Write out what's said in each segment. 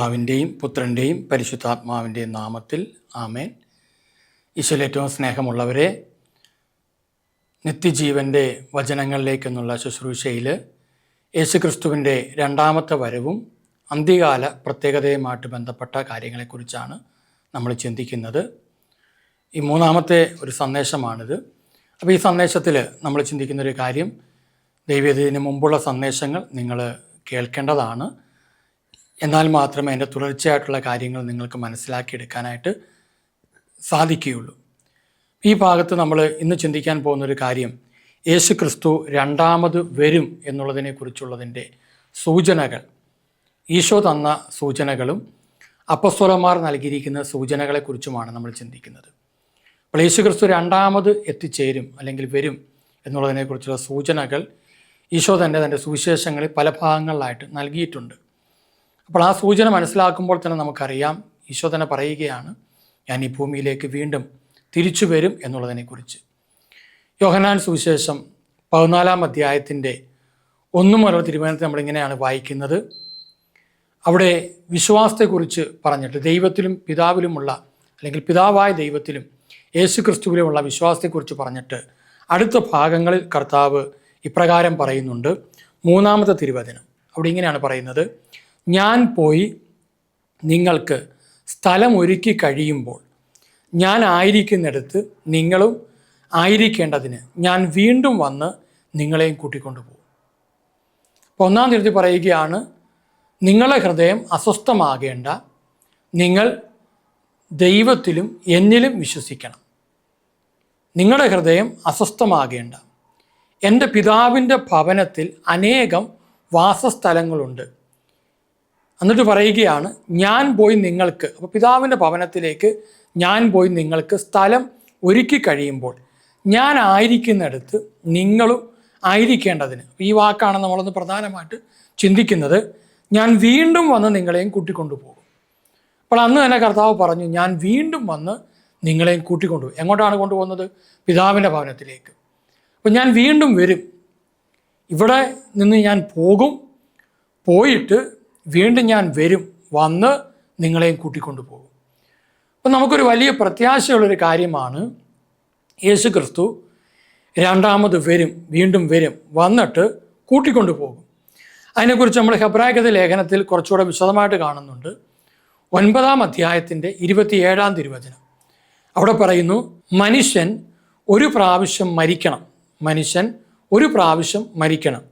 പിതാവിന്റെയും പുത്രന്റെയും പരിശുദ്ധാത്മാവിന്റെയും നാമത്തിൽ ആമേൻ. ഈശോയിൽ ഏറ്റവും സ്നേഹമുള്ളവരെ നിത്യജീവന്റെ വചനങ്ങളിലേക്കെന്നുള്ള ശുശ്രൂഷയിൽ യേശുക്രിസ്തുവിന്റെ രണ്ടാമത്തെ വരവും അന്ത്യകാല പ്രത്യേകതയുമായിട്ട് ബന്ധപ്പെട്ട കാര്യങ്ങളെക്കുറിച്ചാണ് നമ്മൾ ചിന്തിക്കുന്നത്. ഈ മൂന്നാമത്തെ ഒരു സന്ദേശമാണിത്. അപ്പോൾ ഈ സന്ദേശത്തിൽ നമ്മൾ ചിന്തിക്കുന്നൊരു കാര്യം ദൈവീയതിന് മുമ്പുള്ള സന്ദേശങ്ങൾ നിങ്ങൾ കേൾക്കേണ്ടതാണ്. എന്നാൽ മാത്രമേ അതിന്റെ തുടർച്ചയായിട്ടുള്ള കാര്യങ്ങൾ നിങ്ങൾക്ക് മനസ്സിലാക്കിയെടുക്കാനായിട്ട് സാധിക്കുകയുള്ളൂ. ഈ ഭാഗത്ത് നമ്മൾ ഇന്ന് ചിന്തിക്കാൻ പോകുന്നൊരു കാര്യം യേശു ക്രിസ്തു രണ്ടാമത് വരും എന്നുള്ളതിനെക്കുറിച്ചുള്ളതിന്റെ സൂചനകൾ. ഈശോ തന്ന സൂചനകളും അപ്പസ്വലന്മാർ നൽകിയിരിക്കുന്ന സൂചനകളെക്കുറിച്ചുമാണ് നമ്മൾ ചിന്തിക്കുന്നത്. അപ്പോൾ യേശു ക്രിസ്തു രണ്ടാമത് എത്തിച്ചേരും അല്ലെങ്കിൽ വരും എന്നുള്ളതിനെക്കുറിച്ചുള്ള സൂചനകൾ ഈശോ തന്നെ തന്റെ സുവിശേഷങ്ങളിൽ പല ഭാഗങ്ങളിലായിട്ട് നൽകിയിട്ടുണ്ട്. അപ്പോൾ ആ സൂചന മനസ്സിലാക്കുമ്പോൾ തന്നെ നമുക്കറിയാം. ഈശോ തന്നെ പറയുകയാണ് ഞാൻ ഈ ഭൂമിയിലേക്ക് വീണ്ടും തിരിച്ചു വരും എന്നുള്ളതിനെക്കുറിച്ച്. യോഹനാൻ സുവിശേഷം പതിനാലാം അധ്യായത്തിന്റെ ഒന്നു മുതൽ തിരുവനന്തപുരത്ത് നമ്മളിങ്ങനെയാണ് വായിക്കുന്നത്. അവിടെ വിശ്വാസത്തെക്കുറിച്ച് പറഞ്ഞിട്ട് ദൈവത്തിലും പിതാവിലുമുള്ള അല്ലെങ്കിൽ പിതാവായ ദൈവത്തിലും യേശു ക്രിസ്തുവിലുമുള്ള വിശ്വാസത്തെക്കുറിച്ച് പറഞ്ഞിട്ട് അടുത്ത ഭാഗങ്ങളിൽ കർത്താവ് ഇപ്രകാരം പറയുന്നുണ്ട്. മൂന്നാമത്തെ തിരുവചനം. അവിടെ ഇങ്ങനെയാണ് പറയുന്നത്. ഞാൻ പോയി നിങ്ങൾക്ക് സ്ഥലം ഒരുക്കി കഴിയുമ്പോൾ ഞാൻ ആയിരിക്കുന്നിടത്ത് നിങ്ങളും ആയിരിക്കേണ്ടതിന് ഞാൻ വീണ്ടും വന്ന് നിങ്ങളെയും കൂട്ടിക്കൊണ്ടു പോകും. അപ്പോൾ ഒന്നാം തീയതി പറയുകയാണ് നിങ്ങളെ ഹൃദയം അസ്വസ്ഥമാകേണ്ട. നിങ്ങൾ ദൈവത്തിലും എന്നിലും വിശ്വസിക്കണം. നിങ്ങളുടെ ഹൃദയം അസ്വസ്ഥമാകേണ്ട. എന്റെ പിതാവിന്റെ ഭവനത്തിൽ അനേകം വാസസ്ഥലങ്ങളുണ്ട്. എന്നിട്ട് പറയുകയാണ് ഞാൻ പോയി നിങ്ങൾക്ക് അപ്പോൾ പിതാവിന്റെ ഭവനത്തിലേക്ക് ഞാൻ പോയി നിങ്ങൾക്ക് സ്ഥലം ഒരുക്കി കഴിയുമ്പോൾ ഞാൻ ആയിരിക്കുന്നിടത്ത് നിങ്ങളും ആയിരിക്കേണ്ടതിന്. ഈ വാക്കാണ് നമ്മളൊന്ന് പ്രധാനമായിട്ട് ചിന്തിക്കുന്നത്. ഞാൻ വീണ്ടും വന്ന് നിങ്ങളെയും കൂട്ടിക്കൊണ്ടുപോകും. അപ്പോൾ അന്ന് തന്നെ കർത്താവ് പറഞ്ഞു ഞാൻ വീണ്ടും വന്ന് നിങ്ങളെയും കൂട്ടിക്കൊണ്ടുപോകും. എങ്ങോട്ടാണ് കൊണ്ടുപോകുന്നത്? പിതാവിന്റെ ഭവനത്തിലേക്ക്. അപ്പോൾ ഞാൻ വീണ്ടും വരും. ഇവിടെ നിന്ന് ഞാൻ പോകും. പോയിട്ട് വീണ്ടും ഞാൻ വരും വന്ന് നിങ്ങളെയും കൂട്ടിക്കൊണ്ടു പോകും. അപ്പം നമുക്കൊരു വലിയ പ്രത്യാശയുള്ളൊരു കാര്യമാണ് യേശു ക്രിസ്തു രണ്ടാമത് വരും വീണ്ടും വരും വന്നിട്ട് കൂട്ടിക്കൊണ്ടു പോകും. അതിനെക്കുറിച്ച് നമ്മൾ ഹെബ്രായകത ലേഖനത്തിൽ കുറച്ചുകൂടെ വിശദമായിട്ട് കാണുന്നുണ്ട്. ഒൻപതാം അധ്യായത്തിന്റെ ഇരുപത്തിയേഴാം തിരുവചനം. അവിടെ പറയുന്നു മനുഷ്യൻ ഒരു പ്രാവശ്യം മരിക്കണം മനുഷ്യൻ ഒരു പ്രാവശ്യം മരിക്കണം.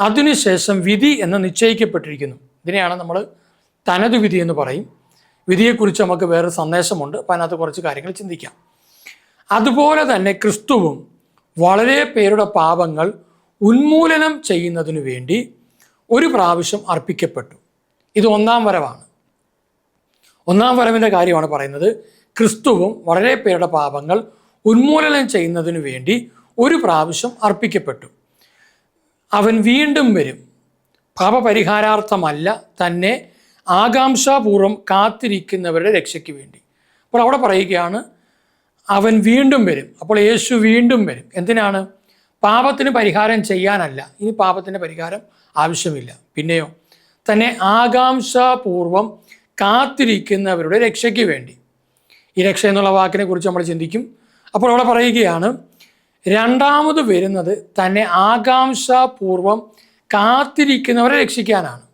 അതിനുശേഷം വിധി എന്ന് നിശ്ചയിക്കപ്പെട്ടിരിക്കുന്നു. ഇതിനെയാണ് നമ്മൾ തനതു വിധി എന്ന് പറയും. വിധിയെക്കുറിച്ച് നമുക്ക് വേറൊരു സന്ദേശമുണ്ട്. അപ്പം അതിനകത്ത് കുറച്ച് കാര്യങ്ങൾ ചിന്തിക്കാം. അതുപോലെ തന്നെ ക്രിസ്തുവും വളരെ പേരുടെ പാപങ്ങൾ ഉന്മൂലനം ചെയ്യുന്നതിനു വേണ്ടി ഒരു പ്രാവശ്യം അർപ്പിക്കപ്പെട്ടു. ഇത് ഒന്നാം വരവാണ്. ഒന്നാം വരവിന്റെ കാര്യമാണ് പറയുന്നത്. ക്രിസ്തുവും വളരെ പേരുടെ പാപങ്ങൾ ഉന്മൂലനം ചെയ്യുന്നതിനു വേണ്ടി ഒരു പ്രാവശ്യം അർപ്പിക്കപ്പെട്ടു. അവൻ വീണ്ടും വരും. പാപപരിഹാരാർത്ഥമല്ല തന്നെ ആകാംക്ഷാപൂർവം കാത്തിരിക്കുന്നവരുടെ രക്ഷയ്ക്ക് വേണ്ടി. അപ്പോൾ അവിടെ പറയുകയാണ് അവൻ വീണ്ടും വരും. അപ്പോൾ യേശു വീണ്ടും വരും. എന്തിനാണ്? പാപത്തിന് പരിഹാരം ചെയ്യാനല്ല. ഇനി പാപത്തിന് പരിഹാരം ആവശ്യമില്ല. പിന്നെയോ തന്നെ ആകാംക്ഷാപൂർവം കാത്തിരിക്കുന്നവരുടെ രക്ഷയ്ക്ക് വേണ്ടി. ഈ രക്ഷ എന്നുള്ള വാക്കിനെ കുറിച്ച് നമ്മൾ ചിന്തിക്കും. അപ്പോൾ അവിടെ പറയുകയാണ് രണ്ടാമത് വരുന്നത് തന്നെ ആകാംക്ഷാപൂർവം കാത്തിരിക്കുന്നവരെ രക്ഷിക്കാനാണ്.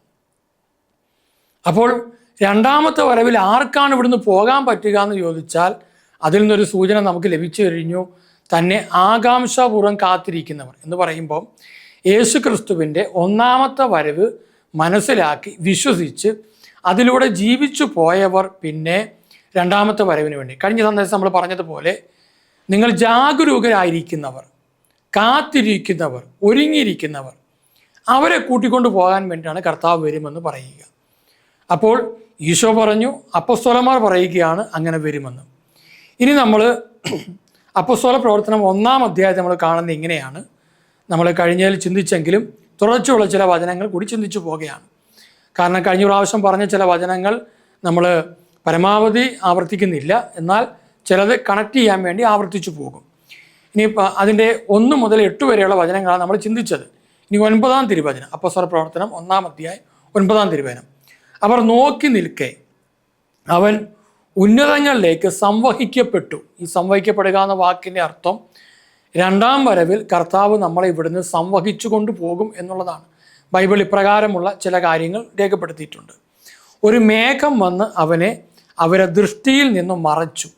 അപ്പോൾ രണ്ടാമത്തെ വരവിൽ ആർക്കാണ് ഇവിടുന്ന് പോകാൻ പറ്റുക എന്ന് ചോദിച്ചാൽ അതിൽ നിന്നൊരു സൂചന നമുക്ക് ലഭിച്ചു കഴിഞ്ഞു. തന്നെ ആകാംക്ഷാപൂർവം കാത്തിരിക്കുന്നവർ എന്ന് പറയുമ്പോൾ യേശു ക്രിസ്തുവിന്റെ ഒന്നാമത്തെ വരവ് മനസ്സിലാക്കി വിശ്വസിച്ച് അതിലൂടെ ജീവിച്ചു പോയവർ പിന്നെ രണ്ടാമത്തെ വരവിന് വേണ്ടി. കഴിഞ്ഞ സന്ദേശം നമ്മൾ പറഞ്ഞതുപോലെ നിങ്ങൾ ജാഗരൂകരായിരിക്കുന്നവർ കാത്തിരിക്കുന്നവർ ഒരുങ്ങിയിരിക്കുന്നവർ അവരെ കൂട്ടിക്കൊണ്ടു പോകാൻ വേണ്ടിയാണ് കർത്താവ് വരുമെന്ന് പറയുക. അപ്പോൾ ഈശോ പറഞ്ഞു അപ്പസ്തോലന്മാർ പറയുകയാണ് അങ്ങനെ വരുമെന്ന്. ഇനി നമ്മൾ അപ്പസ്തോല പ്രവർത്തനം ഒന്നാം അധ്യായം നമ്മൾ കാണുന്നത് ഇങ്ങനെയാണ്. നമ്മൾ കഴിഞ്ഞതിൽ ചിന്തിച്ചെങ്കിലും തുടർച്ചയുള്ള ചില വചനങ്ങൾ കൂടി ചിന്തിച്ചു പോവുകയാണ്. കാരണം കഴിഞ്ഞ പ്രാവശ്യം പറഞ്ഞ ചില വചനങ്ങൾ നമ്മൾ പരമാവധി ആവർത്തിക്കുന്നില്ല. എന്നാൽ ചിലത് കണക്ട് ചെയ്യാൻ വേണ്ടി ആവർത്തിച്ചു പോകും. ഇനി അതിന്റെ ഒന്ന് മുതൽ എട്ട് വരെയുള്ള വചനങ്ങളാണ് നമ്മൾ ചിന്തിച്ചത്. ഇനി ഒൻപതാം തിരുവചനം അപ്പസ്വര പ്രവർത്തനം ഒന്നാം അധ്യായം ഒൻപതാം തിരുവചനം. അവർ നോക്കി നിൽക്കെ അവൻ ഉന്നതങ്ങളിലേക്ക് സംവഹിക്കപ്പെട്ടു. ഈ സംവഹിക്കപ്പെടുക എന്ന വാക്കിന്റെ അർത്ഥം രണ്ടാം വരവിൽ കർത്താവ് നമ്മളെ ഇവിടുന്ന് സംവഹിച്ചു കൊണ്ടുപോകും എന്നുള്ളതാണ്. ബൈബിൾ ഇപ്രകാരമുള്ള ചില കാര്യങ്ങൾ രേഖപ്പെടുത്തിയിട്ടുണ്ട്. ഒരു മേഘം വന്ന് അവനെ അവരെ ദൃഷ്ടിയിൽ നിന്നും മറച്ചു.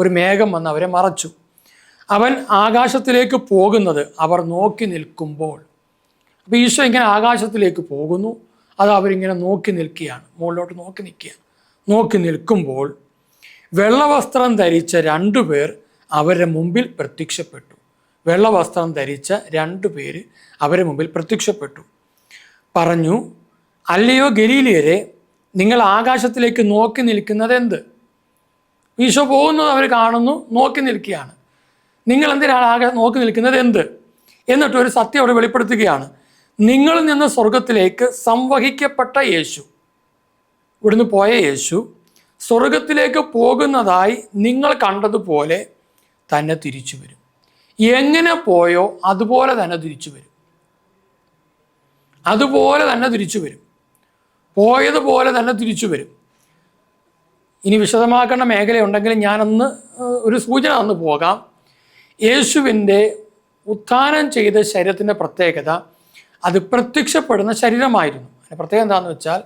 ഒരു മേഘം വന്ന് അവരെ മറച്ചു. അവൻ ആകാശത്തിലേക്ക് പോകുന്നത് അവർ നോക്കി നിൽക്കുമ്പോൾ അപ്പോൾ ഈശോ ഇങ്ങനെ ആകാശത്തിലേക്ക് പോകുന്നു. അത് അവരിങ്ങനെ നോക്കി നിൽക്കുകയാണ്. മുകളിലോട്ട് നോക്കി നിൽക്കുകയാണ്. നോക്കി നിൽക്കുമ്പോൾ വെള്ളവസ്ത്രം ധരിച്ച രണ്ടു പേർ അവരുടെ മുമ്പിൽ പ്രത്യക്ഷപ്പെട്ടു. വെള്ളവസ്ത്രം ധരിച്ച രണ്ടു പേര് അവരുടെ മുമ്പിൽ പ്രത്യക്ഷപ്പെട്ടു. പറഞ്ഞു അല്ലയോ ഗലീലിയരെ നിങ്ങൾ ആകാശത്തിലേക്ക് നോക്കി നിൽക്കുന്നത് എന്ത്? ഈശോ പോകുന്നത് അവർ കാണുന്നു നോക്കി നിൽക്കുകയാണ്. നിങ്ങൾ എന്തിനാണ് ആകെ നോക്കി നിൽക്കുന്നത് എന്ത്? എന്നിട്ട് ഒരു സത്യം അവിടെ വെളിപ്പെടുത്തുകയാണ്. നിങ്ങളിൽ നിന്ന് സ്വർഗത്തിലേക്ക് സംവഹിക്കപ്പെട്ട യേശു. ഇവിടുന്ന് പോയ യേശു സ്വർഗത്തിലേക്ക് പോകുന്നതായി നിങ്ങൾ കണ്ടതുപോലെ തന്നെ തിരിച്ചു വരും. എങ്ങനെ പോയോ അതുപോലെ തന്നെ തിരിച്ചു വരും. അതുപോലെ തന്നെ തിരിച്ചു വരും. പോയതുപോലെ തന്നെ തിരിച്ചു വരും. ഇനി വിശദമാക്കേണ്ട മേഖലയുണ്ടെങ്കിൽ ഞാനൊന്ന് ഒരു സൂചന തന്നു പോകാം. യേശുവിന്റെ ഉത്ഥാനം ചെയ്ത ശരീരത്തിന്റെ പ്രത്യേകത അത് പ്രത്യക്ഷപ്പെടുന്ന ശരീരമായിരുന്നു. അതിന്റെ പ്രത്യേകം എന്താണെന്ന് വെച്ചാൽ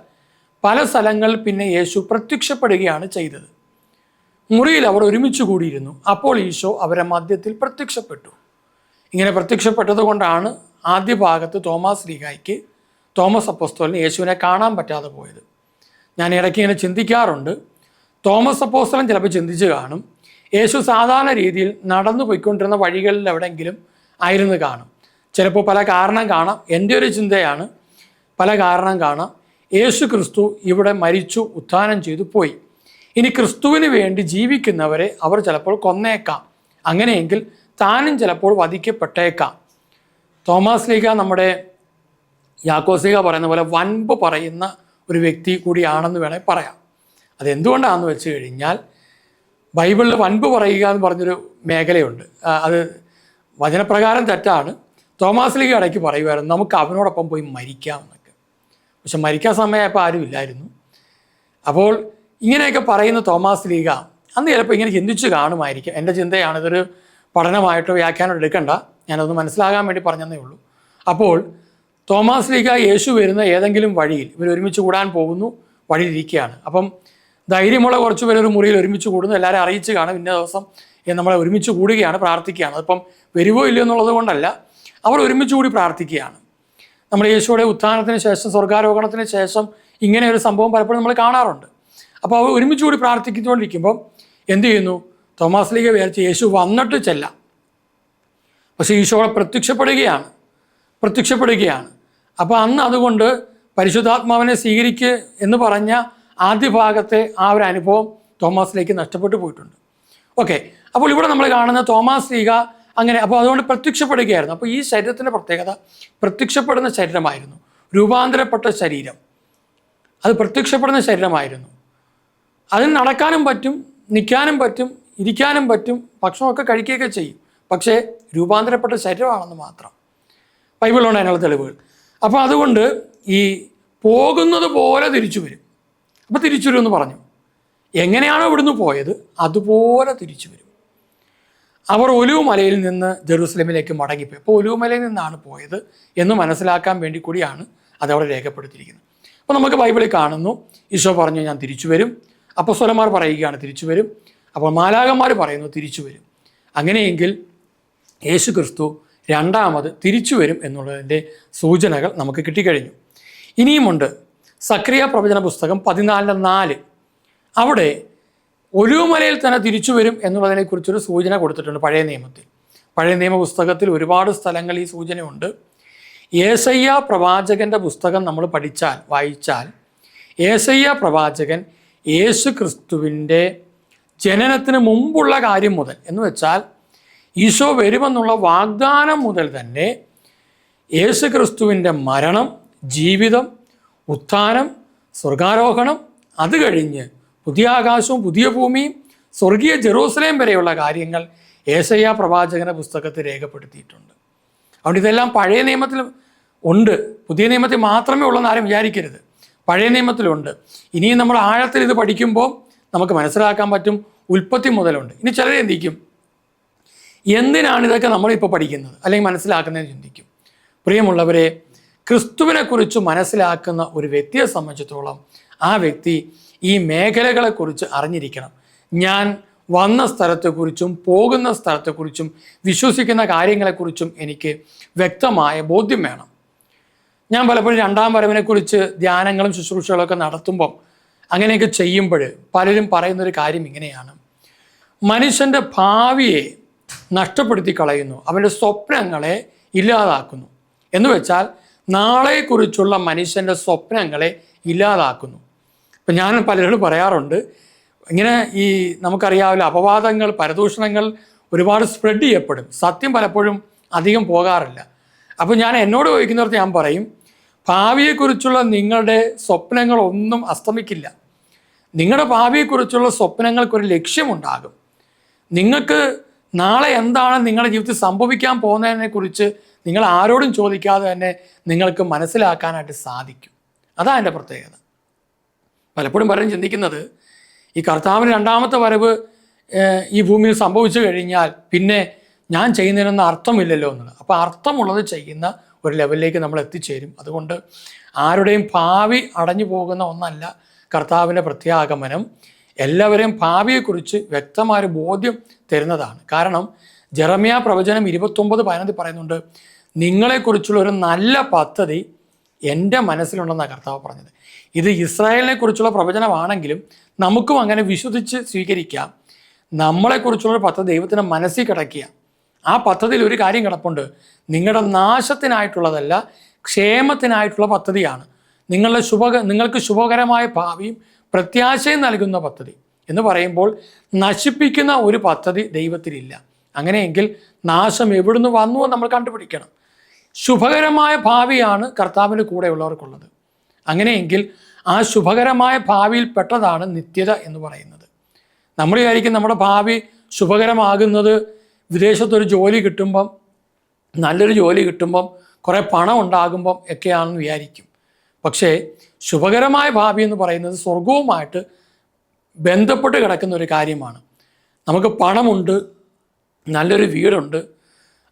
പല സ്ഥലങ്ങളിൽ പിന്നെ യേശു പ്രത്യക്ഷപ്പെടുകയാണ് ചെയ്തത്. മുറിയിൽ അവർ ഒരുമിച്ച് കൂടിയിരുന്നു. അപ്പോൾ ഈശോ അവരെ മധ്യത്തിൽ പ്രത്യക്ഷപ്പെട്ടു. ഇങ്ങനെ പ്രത്യക്ഷപ്പെട്ടത് കൊണ്ടാണ് ആദ്യ ഭാഗത്ത് തോമസ് ലീഗായ്ക്ക് തോമസ് അപ്പോസ്തോലിന് യേശുവിനെ കാണാൻ പറ്റാതെ പോയത്. ഞാൻ ഇടയ്ക്ക് ഇങ്ങനെ ചിന്തിക്കാറുണ്ട്. തോമസ് അപ്പോസ്തലൻ ചിലപ്പോൾ ചിന്തിച്ച് കാണും. യേശു സാധാരണ രീതിയിൽ നടന്നു പോയിക്കൊണ്ടിരുന്ന വഴികളിൽ എവിടെയെങ്കിലും ആയിരുന്നു കാണും. ചിലപ്പോൾ പല കാരണം കാണാം. എന്റെ ഒരു ചിന്തയാണ് പല കാരണം കാണാം. യേശു ക്രിസ്തു ഇവിടെ മരിച്ചു ഉത്ഥാനം ചെയ്തു പോയി. ഇനി ക്രിസ്തുവിന് വേണ്ടി ജീവിക്കുന്നവരെ അവർ ചിലപ്പോൾ കൊന്നേക്കാം. അങ്ങനെയെങ്കിൽ താനും ചിലപ്പോൾ വധിക്കപ്പെട്ടേക്കാം. തോമസ് ലീഗ നമ്മുടെ യാക്കോസിക പറയുന്ന പോലെ വൻപ് പറയുന്ന ഒരു വ്യക്തി കൂടിയാണെന്ന് വേണേൽ പറയാം. അതെന്തുകൊണ്ടാണെന്ന് വെച്ച് കഴിഞ്ഞാൽ ബൈബിളിൽ വൻപ് പറയുക എന്ന് പറഞ്ഞൊരു മേഖലയുണ്ട്. അത് വചനപ്രകാരം തെറ്റാണ്. തോമാസ് ലീഗ ഇടയ്ക്ക് പറയുമായിരുന്നു നമുക്ക് അവനോടൊപ്പം പോയി മരിക്കാം എന്നൊക്കെ. പക്ഷെ മരിക്കാൻ സമയമായപ്പോൾ ആരും ഇല്ലായിരുന്നു. അപ്പോൾ ഇങ്ങനെയൊക്കെ പറയുന്ന തോമാസ് ലീഗ അന്ന് ചിലപ്പോൾ ഇങ്ങനെ ചിന്തിച്ച് കാണുമായിരിക്കും. എന്റെ ചിന്തയാണ് ഇതൊരു പഠനമായിട്ടോ വ്യാഖ്യാനം എടുക്കണ്ട. ഞാനതൊന്ന് മനസ്സിലാകാൻ വേണ്ടി പറഞ്ഞതേ ഉള്ളൂ. അപ്പോൾ തോമാസ് ലീഗ യേശു വരുന്ന ഏതെങ്കിലും വഴിയിൽ ഇവർ ഒരുമിച്ച് കൂടാൻ പോകുന്നു വഴിയിലിരിക്കുകയാണ്. അപ്പം ധൈര്യമുള്ള കുറച്ച് പേര് ഒരു മുറിയിൽ ഒരുമിച്ച് കൂടുന്നു എല്ലാവരും അറിയിച്ച് കാണും ഇന്ന ദിവസം നമ്മളെ ഒരുമിച്ച് കൂടുകയാണ് പ്രാർത്ഥിക്കുകയാണ്. അതിപ്പം വരുവോ ഇല്ലയോ എന്നുള്ളത് കൊണ്ടല്ല. അവർ ഒരുമിച്ച് കൂടി പ്രാർത്ഥിക്കുകയാണ്. നമ്മൾ യേശുവിടെ ഉത്ഥാനത്തിന് ശേഷം സ്വർഗാരോഹണത്തിന് ശേഷം ഇങ്ങനെ ഒരു സംഭവം പലപ്പോഴും നമ്മൾ കാണാറുണ്ട്. അപ്പോൾ അവർ ഒരുമിച്ച് കൂടി പ്രാർത്ഥിച്ചുകൊണ്ടിരിക്കുമ്പോൾ എന്ത് ചെയ്യുന്നു? തോമാസ് ലീഗ വിചാരിച്ച് യേശു വന്നിട്ട് ചെല്ലാം. പക്ഷേ ഈശോടെ പ്രത്യക്ഷപ്പെടുകയാണ്. പ്രത്യക്ഷപ്പെടുകയാണ്. അപ്പോൾ അന്ന് അതുകൊണ്ട് പരിശുദ്ധാത്മാവിനെ സ്വീകരിക്കുക എന്ന് പറഞ്ഞ ആദ്യ ഭാഗത്തെ ആ ഒരു അനുഭവം തോമാസിലേക്ക് നഷ്ടപ്പെട്ടു പോയിട്ടുണ്ട്. ഓക്കെ. അപ്പോൾ ഇവിടെ നമ്മൾ കാണുന്ന തോമാസ് ലീഗ അങ്ങനെ അപ്പോൾ അതുകൊണ്ട് പ്രത്യക്ഷപ്പെടുകയായിരുന്നു. അപ്പോൾ ഈ ശരീരത്തിന്റെ പ്രത്യേകത പ്രത്യക്ഷപ്പെടുന്ന ശരീരമായിരുന്നു. രൂപാന്തരപ്പെട്ട ശരീരം. അത് പ്രത്യക്ഷപ്പെടുന്ന ശരീരമായിരുന്നു. അതിന് നടക്കാനും പറ്റും നിൽക്കാനും പറ്റും ഇരിക്കാനും പറ്റും ഭക്ഷണമൊക്കെ കഴിക്കുകയൊക്കെ ചെയ്യും. പക്ഷേ രൂപാന്തരപ്പെട്ട ശരീരമാണെന്ന് മാത്രം. ബൈബിളുണ്ട് അതിനുള്ള തെളിവുകൾ. അപ്പോൾ അതുകൊണ്ട് ഈ പോകുന്നത് പോലെ തിരിച്ചു വരും. അപ്പോൾ തിരിച്ചു വരും എന്ന് പറഞ്ഞു. എങ്ങനെയാണോ ഇവിടുന്ന് പോയത് അതുപോലെ തിരിച്ചു വരും. അവർ ഒലുവുമലയിൽ നിന്ന് ജെറൂസലമിലേക്ക് മടങ്ങിപ്പോയി. അപ്പോൾ ഒലുവുമലയിൽ നിന്നാണ് പോയത് എന്ന് മനസ്സിലാക്കാൻ വേണ്ടി കൂടിയാണ് അതവിടെ രേഖപ്പെടുത്തിയിരിക്കുന്നത്. അപ്പോൾ നമുക്ക് ബൈബിളിൽ കാണുന്നു ഈശോ പറഞ്ഞു ഞാൻ തിരിച്ചു വരും. അപ്പസ്വലന്മാർ പറയുകയാണ് തിരിച്ചു വരും. അപ്പോൾ മാലാകന്മാർ പറയുന്നു തിരിച്ചു വരും. അങ്ങനെയെങ്കിൽ യേശു ക്രിസ്തു രണ്ടാമത് തിരിച്ചു വരും എന്നുള്ളതിന്റെ സൂചനകൾ നമുക്ക് കിട്ടിക്കഴിഞ്ഞു. ഇനിയുമുണ്ട് സക്രിയ പ്രവചന പുസ്തകം പതിനാലിന്റെ നാല്. അവിടെ ഒലുമലയിൽ തന്നെ തിരിച്ചു വരും എന്നുള്ളതിനെക്കുറിച്ചൊരു സൂചന കൊടുത്തിട്ടുണ്ട് പഴയ നിയമത്തിൽ. പഴയ നിയമ പുസ്തകത്തിൽ ഒരുപാട് സ്ഥലങ്ങൾ ഈ സൂചനയുണ്ട്. ഏസയ്യ പ്രവാചകന്റെ പുസ്തകം നമ്മൾ പഠിച്ചാൽ വായിച്ചാൽ ഏസയ്യ പ്രവാചകൻ യേശു ക്രിസ്തുവിന്റെ ജനനത്തിന് മുമ്പുള്ള കാര്യം മുതൽ എന്ന് വെച്ചാൽ ഈശോ വരുമെന്നുള്ള വാഗ്ദാനം മുതൽ തന്നെ യേശു ക്രിസ്തുവിന്റെ മരണം ജീവിതം ഉത്ഥാനം സ്വർഗാരോഹണം അത് കഴിഞ്ഞ് പുതിയ ആകാശവും പുതിയ ഭൂമിയും സ്വർഗീയ ജെറൂസലേം വരെയുള്ള കാര്യങ്ങൾ ഏസയ്യ പ്രവാചകന പുസ്തകത്തിൽ രേഖപ്പെടുത്തിയിട്ടുണ്ട്. അതുകൊണ്ട് ഇതെല്ലാം പഴയ നിയമത്തിൽ ഉണ്ട്. പുതിയ നിയമത്തിൽ മാത്രമേ ഉള്ളെന്ന് ആരും വിചാരിക്കരുത്. പഴയ നിയമത്തിലുണ്ട്. ഇനിയും നമ്മൾ ആഴത്തിൽ ഇത് പഠിക്കുമ്പോൾ നമുക്ക് മനസ്സിലാക്കാൻ പറ്റും ഉൽപ്പത്തി മുതലുണ്ട്. ഇനി ചിലർ ചിന്തിക്കും എന്തിനാണ് ഇതൊക്കെ നമ്മളിപ്പോൾ പഠിക്കുന്നത്? അല്ലെങ്കിൽ മനസ്സിലാക്കുന്നതെന്ന് ചിന്തിക്കും. പ്രിയമുള്ളവരെ ക്രിസ്തുവിനെക്കുറിച്ച് മനസ്സിലാക്കുന്ന ഒരു വ്യക്തിയെ സംബന്ധിച്ചിടത്തോളം ആ വ്യക്തി ഈ മേഖലകളെക്കുറിച്ച് അറിഞ്ഞിരിക്കണം. ഞാൻ വന്ന സ്ഥലത്തെക്കുറിച്ചും പോകുന്ന സ്ഥലത്തെക്കുറിച്ചും വിശ്വസിക്കുന്ന കാര്യങ്ങളെക്കുറിച്ചും എനിക്ക് വ്യക്തമായ ബോധ്യം വേണം. ഞാൻ പലപ്പോഴും രണ്ടാം വരവിനെക്കുറിച്ച് ധ്യാനങ്ങളും ശുശ്രൂഷകളൊക്കെ നടത്തുമ്പം അങ്ങനെയൊക്കെ ചെയ്യുമ്പോൾ പലരും പറയുന്നൊരു കാര്യം ഇങ്ങനെയാണ്. മനുഷ്യന്റെ ഭാവിയെ നഷ്ടപ്പെടുത്തി കളയുന്നു അവന്റെ സ്വപ്നങ്ങളെ ഇല്ലാതാക്കുന്നു. എന്ന് വെച്ചാൽ നാളെക്കുറിച്ചുള്ള മനുഷ്യന്റെ സ്വപ്നങ്ങളെ ഇല്ലാതാക്കുന്നു. ഇപ്പം ഞാൻ പലരോട് പറയാറുണ്ട് ഇങ്ങനെ ഈ നമുക്കറിയാവില്ല അപവാദങ്ങൾ പരദൂഷണങ്ങൾ ഒരുപാട് സ്പ്രെഡ് ചെയ്യപ്പെടും. സത്യം പലപ്പോഴും അധികം പോകാറില്ല. അപ്പോൾ ഞാൻ എന്നോട് ചോദിക്കുന്നവർക്ക് ഞാൻ പറയും ഭാവിയെക്കുറിച്ചുള്ള നിങ്ങളുടെ സ്വപ്നങ്ങളൊന്നും അസ്തമിക്കില്ല. നിങ്ങളുടെ ഭാവിയെക്കുറിച്ചുള്ള സ്വപ്നങ്ങൾക്കൊരു ലക്ഷ്യമുണ്ടാകും. നിങ്ങൾക്ക് നാളെ എന്താണ് നിങ്ങളുടെ ജീവിതത്തിൽ സംഭവിക്കാൻ പോകുന്നതിനെ കുറിച്ച് നിങ്ങൾ ആരോടും ചോദിക്കാതെ തന്നെ നിങ്ങൾക്ക് മനസ്സിലാക്കാനായിട്ട് സാധിക്കും. അതാണ് എന്റെ പ്രത്യേകത. പലപ്പോഴും പലരും ചിന്തിക്കുന്നത് ഈ കർത്താവിന് രണ്ടാമത്തെ വരവ് ഈ ഭൂമിയിൽ സംഭവിച്ചു കഴിഞ്ഞാൽ പിന്നെ ഞാൻ ചെയ്യുന്നതിനൊന്നും അർത്ഥമില്ലല്ലോ എന്നുള്ളത്. അപ്പോൾ അർത്ഥമുള്ളത് ചെയ്യുന്ന ഒരു ലെവലിലേക്ക് നമ്മൾ എത്തിച്ചേരും. അതുകൊണ്ട് ആരുടെയും ഭാവി അടഞ്ഞു പോകുന്ന ഒന്നല്ല കർത്താവിന്റെ പ്രത്യാഗമനം എല്ലാവരെയും ഭാവിയെക്കുറിച്ച് വ്യക്തമായൊരു ബോധ്യം തരുന്നതാണ്. കാരണം ജെറമിയ പ്രവചനം ഇരുപത്തൊമ്പത് പതിനൊന്നിൽ പറയുന്നുണ്ട് നിങ്ങളെക്കുറിച്ചുള്ള ഒരു നല്ല പദ്ധതി എന്റെ മനസ്സിലുണ്ടെന്നാണ് കർത്താവ് പറഞ്ഞത്. ഇത് ഇസ്രായേലിനെ കുറിച്ചുള്ള പ്രവചനമാണെങ്കിലും നമുക്കും അങ്ങനെ വിശ്വസിച്ച് സ്വീകരിക്കാം. നമ്മളെക്കുറിച്ചുള്ള പദ്ധതി ദൈവത്തിന്റെ മനസ്സിൽ കിടക്കുക. ആ പദ്ധതിയിൽ ഒരു കാര്യം കിടപ്പുണ്ട്. നിങ്ങളുടെ നാശത്തിനായിട്ടുള്ളതല്ല ക്ഷേമത്തിനായിട്ടുള്ള പദ്ധതിയാണ്. നിങ്ങളുടെ ശുഭ നിങ്ങൾക്ക് ശുഭകരമായ ഭാവിയും പ്രത്യാശയും നൽകുന്ന പദ്ധതി എന്ന് പറയുമ്പോൾ നശിപ്പിക്കുന്ന ഒരു പദ്ധതി ദൈവത്തിലില്ല. അങ്ങനെയെങ്കിൽ നാശം എവിടുന്ന് വന്നു നമ്മൾ കണ്ടുപിടിക്കണം. ശുഭകരമായ ഭാവിയാണ് കർത്താവിന്റെ കൂടെയുള്ളവർക്കുള്ളത്. അങ്ങനെയെങ്കിൽ ആ ശുഭകരമായ ഭാവിയിൽ പെട്ടതാണ് നിത്യത എന്ന് പറയുന്നത്. നമ്മൾ വിചാരിക്കും നമ്മുടെ ഭാവി ശുഭകരമാകുന്നത് വിദേശത്തൊരു ജോലി കിട്ടുമ്പം നല്ലൊരു ജോലി കിട്ടുമ്പം കുറേ പണം ഉണ്ടാകുമ്പം ഒക്കെയാണെന്ന് വിചാരിക്കും. പക്ഷേ ശുഭകരമായ ഭാവി എന്ന് പറയുന്നത് സ്വർഗവുമായിട്ട് ബന്ധപ്പെട്ട് കിടക്കുന്ന ഒരു കാര്യമാണ്. നമുക്ക് പണമുണ്ട് നല്ലൊരു വീടുണ്ട്